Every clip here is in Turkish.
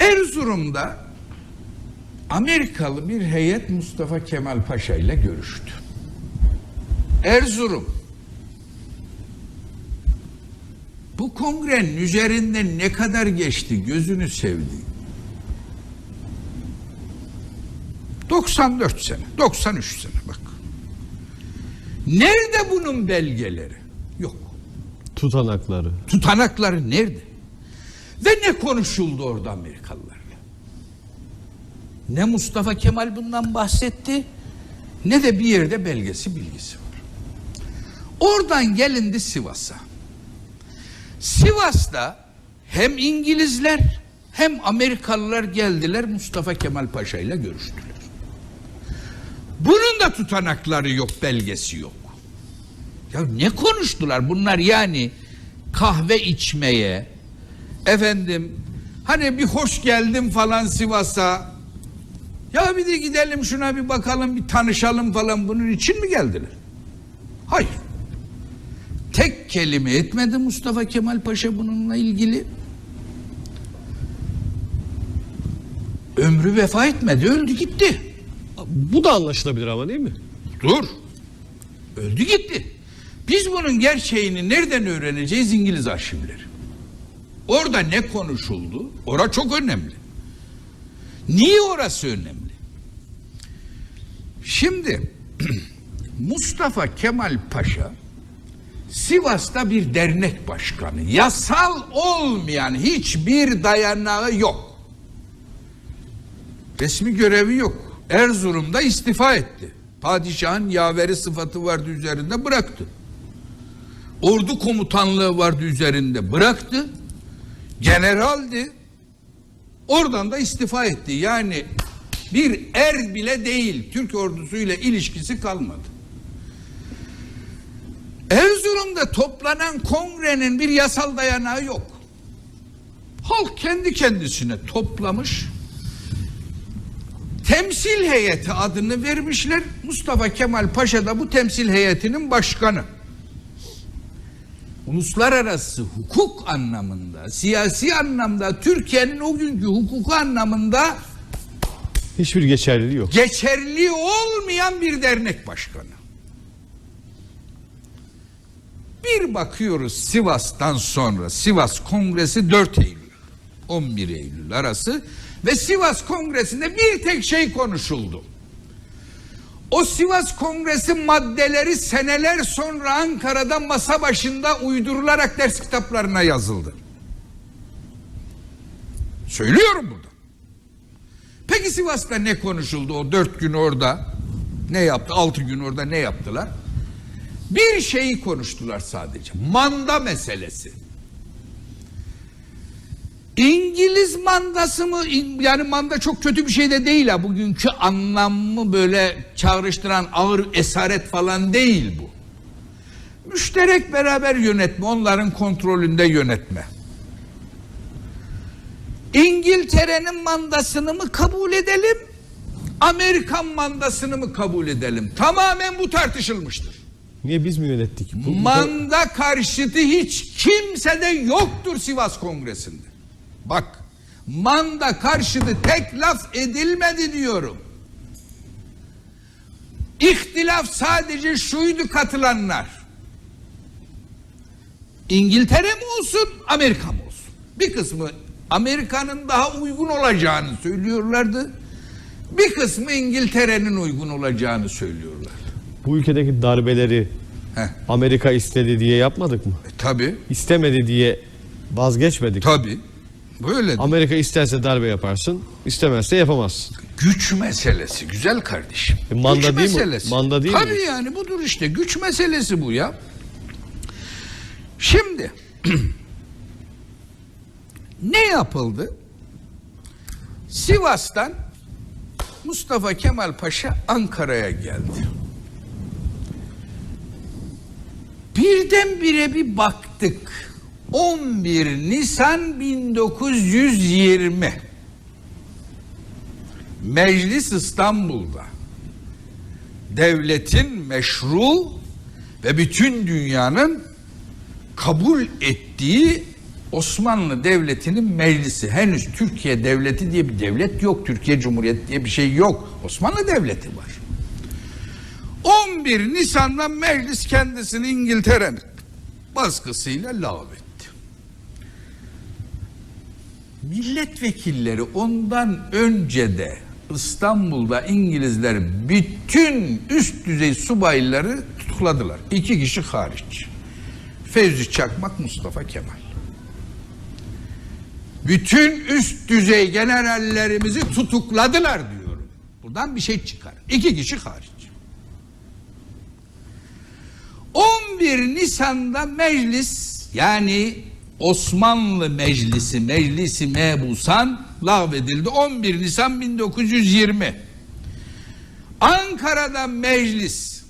Erzurum'da Amerikalı bir heyet Mustafa Kemal Paşa ile görüştü. Erzurum. Bu kongrenin üzerinden ne kadar geçti gözünü sevdiğim. 94 sene, 93 sene bak. Nerede bunun belgeleri? Yok. Tutanakları. Tutanakları nerede? Ve ne konuşuldu orada Amerikalılarla? Ne Mustafa Kemal bundan bahsetti ne de bir yerde belgesi bilgisi var. Oradan gelindi Sivas'a. Sivas'ta hem İngilizler hem Amerikalılar geldiler Mustafa Kemal Paşa ile görüştüler. Bunun da tutanakları yok, belgesi yok. Ya ne konuştular bunlar yani kahve içmeye efendim hani bir hoş geldim falan Sivas'a ya bir de gidelim şuna bir bakalım bir tanışalım falan bunun için mi geldiler? Hayır. Tek kelime etmedi Mustafa Kemal Paşa bununla ilgili. Ömrü vefa etmedi öldü gitti. Bu da anlaşılabilir ama değil mi? Dur. Öldü gitti. Biz bunun gerçeğini nereden öğreneceğiz? İngiliz arşivleri. Orada ne konuşuldu? Ora çok önemli. Niye orası önemli? Şimdi Mustafa Kemal Paşa Sivas'ta bir dernek başkanı. Yasal olmayan hiçbir dayanağı yok. Resmi görevi yok. Erzurum'da istifa etti. Padişahın yaveri sıfatı vardı üzerinde bıraktı. Ordu komutanlığı vardı üzerinde bıraktı. Generaldi. Oradan da istifa etti. Yani bir er bile değil. Türk ordusuyla ilişkisi kalmadı. Erzurum'da toplanan kongrenin bir yasal dayanağı yok. Halk kendi kendisine toplamış. Temsil heyeti adını vermişler. Mustafa Kemal Paşa da bu temsil heyetinin başkanı. Uluslararası hukuk anlamında, siyasi anlamda, Türkiye'nin o günkü hukuku anlamında Hiçbir geçerliliği yok. geçerli olmayan bir dernek başkanı. Bir bakıyoruz Sivas'tan sonra Sivas Kongresi 4 Eylül 11 Eylül arası ve Sivas Kongresi'nde bir tek şey konuşuldu. O Sivas Kongresi maddeleri seneler sonra Ankara'da masa başında uydurularak ders kitaplarına yazıldı. Söylüyorum burada. Peki Sivas'ta ne konuşuldu o dört gün orada? Ne yaptı? Altı gün orada ne yaptılar? Bir şeyi konuştular sadece. Manda meselesi. İngiliz mandası mı? Yani manda çok kötü bir şey de değil ha. Bugünkü anlamı böyle çağrıştıran ağır esaret falan değil bu. Müşterek beraber yönetme, onların kontrolünde yönetme. İngiltere'nin mandasını mı kabul edelim? Amerikan mandasını mı kabul edelim? Tamamen bu tartışılmıştır. Niye biz mi yönettik? Bu- Manda karşıtı hiç kimse de yoktur Sivas Kongresi'nde. Bak manda karşıtı tek laf edilmedi diyorum. İhtilaf sadece şuydu katılanlar. İngiltere mi olsun, Amerika mı olsun? Bir kısmı Amerika'nın daha uygun olacağını söylüyorlardı. Bir kısmı İngiltere'nin uygun olacağını söylüyorlar. Bu ülkedeki darbeleri Heh, Amerika istedi diye yapmadık mı? e, tabii, İstemedi diye vazgeçmedik. tabii. Böyle Amerika isterse darbe yaparsın, istemezse yapamazsın. Güç meselesi güzel kardeşim. E, manda güç değil mi? meselesi. Manda değil mi? Tabii yani budur işte güç meselesi bu ya. Şimdi ne yapıldı? Sivas'tan Mustafa Kemal Paşa Ankara'ya geldi. Birdenbire bir baktık. 11 Nisan 1920 Meclis İstanbul'da devletin meşru ve bütün dünyanın kabul ettiği Osmanlı Devleti'nin meclisi. Henüz Türkiye Devleti diye bir devlet yok. Türkiye Cumhuriyeti diye bir şey yok. Osmanlı Devleti var. 11 Nisan'da meclis kendisini İngiltere'nin baskısıyla lağvetti. Milletvekilleri ondan önce de İstanbul'da İngilizler bütün üst düzey subayları tutukladılar. İki kişi hariç. Fevzi Çakmak, Mustafa Kemal. Bütün üst düzey generallerimizi tutukladılar diyorum. Buradan bir şey çıkar. İki kişi hariç. 11 Nisan'da meclis yani Osmanlı Meclisi, Meclisi Mebusan lağvedildi. 11 Nisan 1920. Ankara'da meclis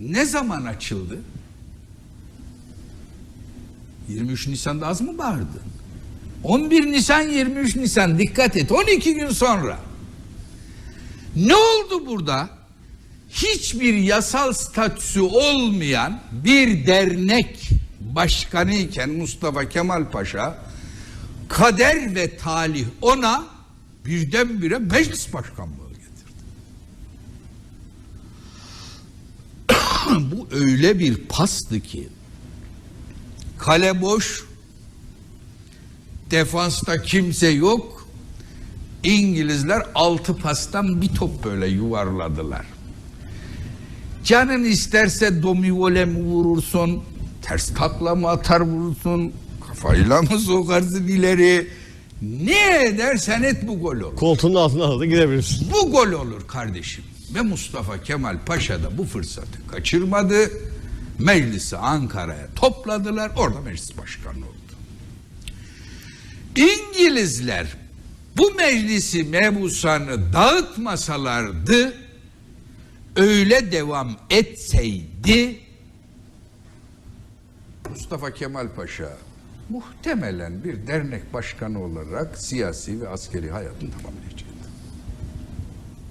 ne zaman açıldı? 23 Nisan'da az mı bağırdın? 11 Nisan 23 Nisan dikkat et 12 gün sonra. Ne oldu burada? Hiçbir yasal statüsü olmayan bir dernek başkanı iken Mustafa Kemal Paşa kader ve talih ona birdenbire meclis başkanlığı getirdi. Bu öyle bir pastı ki kale boş defansta kimse yok İngilizler altı pastan bir top böyle yuvarladılar. Canın isterse domivole mi vurursun, ters takla mı atar vurursun, kafayla mı sokarsın ileri. Ne edersen et bu gol olur. Koltuğun altına aldı gidebilirsin. Bu gol olur kardeşim. Ve Mustafa Kemal Paşa da bu fırsatı kaçırmadı. Meclisi Ankara'ya topladılar. Orada meclis başkanı oldu. İngilizler bu meclisi mebusanı dağıtmasalardı öyle devam etseydi Mustafa Kemal Paşa muhtemelen bir dernek başkanı olarak siyasi ve askeri hayatını tamamlayacaktı.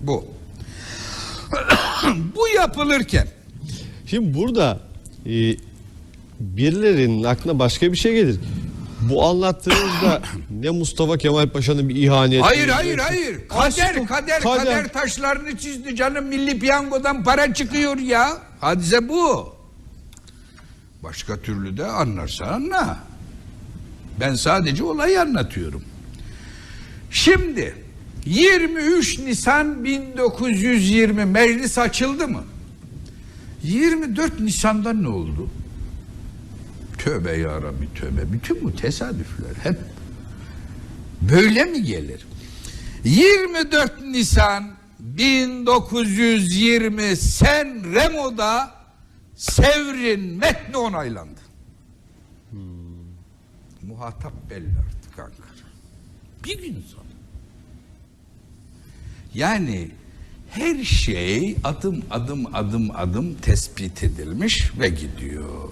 Bu. Bu yapılırken Şimdi burada e, birilerinin aklına başka bir şey gelir. Bu anlattığınızda ne Mustafa Kemal Paşa'nın bir ihaneti. hayır hayır hayır kader Aşk- kader kader taşlarını çizdi canım milli piyangodan para çıkıyor ya. Hadise bu. Başka türlü de anlarsan anla. Ben sadece olayı anlatıyorum. Şimdi 23 Nisan 1920 meclis açıldı mı? 24 Nisan'da ne oldu? Tövbe ya Rabbi tövbe. Bütün bu tesadüfler hep böyle mi gelir? 24 Nisan 1920 Sen Remo'da Sevr'in metni onaylandı. Muhatap belli artık Ankara. Bir gün sonra. Yani her şey adım adım adım adım tespit edilmiş ve gidiyor.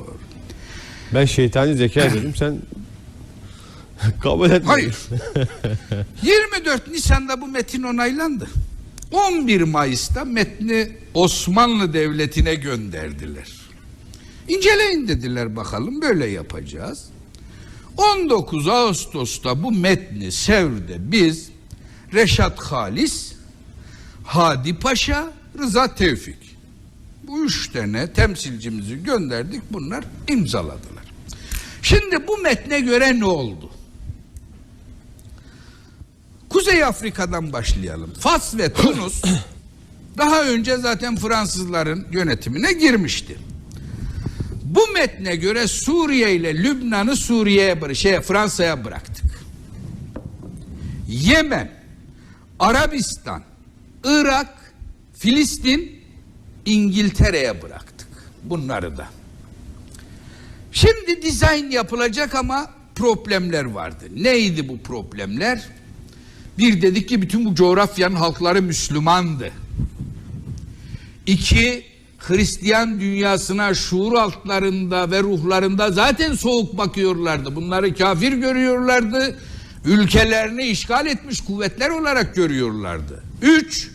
Ben şeytani zeka dedim sen kabul etmedin. Hayır. 24 Nisan'da bu metin onaylandı. 11 Mayıs'ta metni Osmanlı Devleti'ne gönderdiler. İnceleyin dediler bakalım böyle yapacağız. 19 Ağustos'ta bu metni Sevr'de biz Reşat Halis, Hadi Paşa, Rıza Tevfik. Bu üç tane temsilcimizi gönderdik bunlar imzaladılar. Şimdi bu metne göre ne oldu? Kuzey Afrika'dan başlayalım. Fas ve Tunus daha önce zaten Fransızların yönetimine girmişti. Bu metne göre Suriye ile Lübnan'ı Suriye'ye şeye Fransa'ya bıraktık. Yemen, Arabistan, Irak, Filistin, İngiltere'ye bıraktık. Bunları da. Şimdi dizayn yapılacak ama problemler vardı. Neydi bu problemler? Bir dedik ki bütün bu coğrafyanın halkları Müslümandı. İki, Hristiyan dünyasına şuur altlarında ve ruhlarında zaten soğuk bakıyorlardı. Bunları kafir görüyorlardı. Ülkelerini işgal etmiş kuvvetler olarak görüyorlardı. Üç,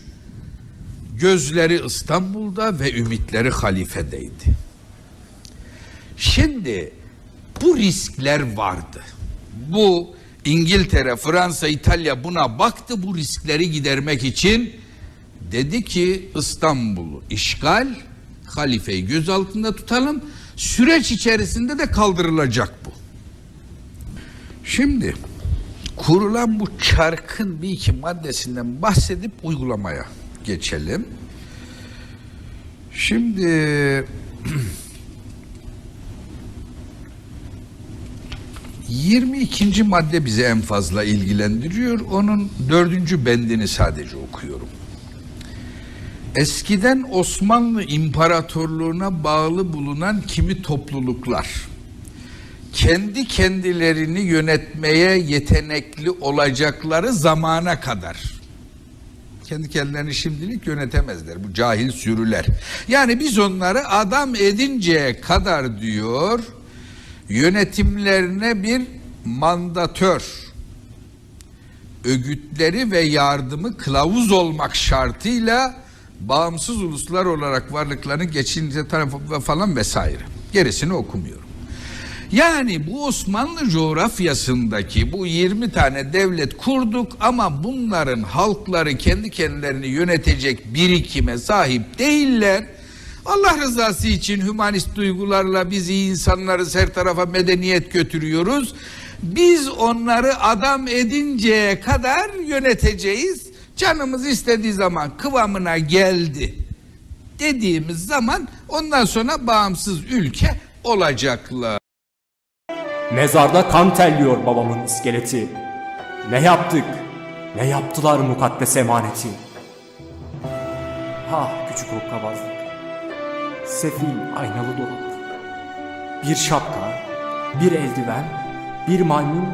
gözleri İstanbul'da ve ümitleri halifedeydi. Şimdi bu riskler vardı. Bu İngiltere, Fransa, İtalya buna baktı bu riskleri gidermek için dedi ki İstanbul'u işgal, halifeyi göz altında tutalım. Süreç içerisinde de kaldırılacak bu. Şimdi kurulan bu çarkın bir iki maddesinden bahsedip uygulamaya geçelim. Şimdi 22. madde bizi en fazla ilgilendiriyor. Onun dördüncü bendini sadece okuyorum. Eskiden Osmanlı İmparatorluğu'na bağlı bulunan kimi topluluklar kendi kendilerini yönetmeye yetenekli olacakları zamana kadar kendi kendilerini şimdilik yönetemezler. Bu cahil sürüler. Yani biz onları adam edinceye kadar diyor yönetimlerine bir mandatör ögütleri ve yardımı kılavuz olmak şartıyla bağımsız uluslar olarak varlıklarını geçince tarafı falan vesaire. Gerisini okumuyorum. Yani bu Osmanlı coğrafyasındaki bu 20 tane devlet kurduk ama bunların halkları kendi kendilerini yönetecek birikime sahip değiller. Allah rızası için hümanist duygularla biz iyi insanlarız her tarafa medeniyet götürüyoruz. Biz onları adam edinceye kadar yöneteceğiz. Canımız istediği zaman kıvamına geldi dediğimiz zaman ondan sonra bağımsız ülke olacaklar. Mezarda kan terliyor babamın iskeleti. Ne yaptık, ne yaptılar mukaddes emaneti. Ah küçük hokkabazlık. Sefil aynalı dolap. Bir şapka, bir eldiven, bir maymun